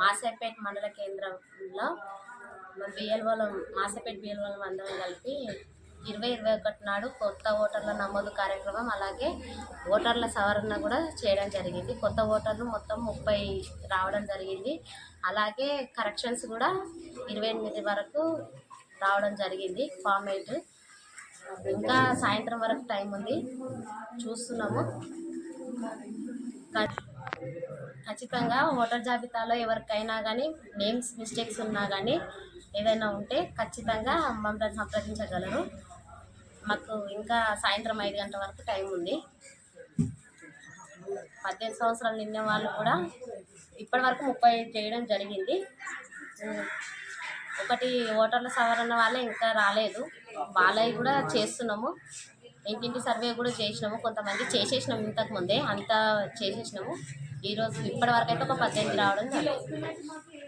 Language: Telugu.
మాసేపేట మండల కేంద్రంలో బిఎల్ఓల మాసేపేట బిఎల్ఓల అందరం కలిపి ఇరవై ఇరవై ఒకటి నాడు కొత్త ఓటర్ల నమోదు కార్యక్రమం అలాగే ఓటర్ల సవరణ కూడా చేయడం జరిగింది. కొత్త ఓటర్లు మొత్తం ముప్పై రావడం జరిగింది. అలాగే కరెక్షన్స్ కూడా ఇరవై ఎనిమిది వరకు రావడం జరిగింది. ఫామ్ ఎయిట్ ఇంకా సాయంత్రం వరకు టైం ఉంది. చూస్తున్నాము. ఖచ్చితంగా ఓటర్ జాబితాలో ఎవరికైనా కానీ నేమ్స్ మిస్టేక్స్ ఉన్నా కానీ ఏదైనా ఉంటే ఖచ్చితంగా మమ్మల్ని సంప్రదించగలరు. మాకు ఇంకా సాయంత్రం ఐదు గంటల వరకు టైం ఉంది. పద్దెనిమిది సంవత్సరాలు నిన్న వాళ్ళు కూడా ఇప్పటి వరకు ముప్పై చేయడం జరిగింది. ఒకటి ఓటర్ల సవరణ వాళ్ళే ఇంకా రాలేదు. వాళ్ళవి కూడా చేస్తున్నాము. ఇంటింటి సర్వే కూడా చేసినాము. కొంతమంది చేసేసినాము ఇంతకు ముందే అంతా చేసేసినాము. ఈరోజు ఇప్పటివరకు అయితే ఒక పద్దెనిమిది రావడం జరిగింది.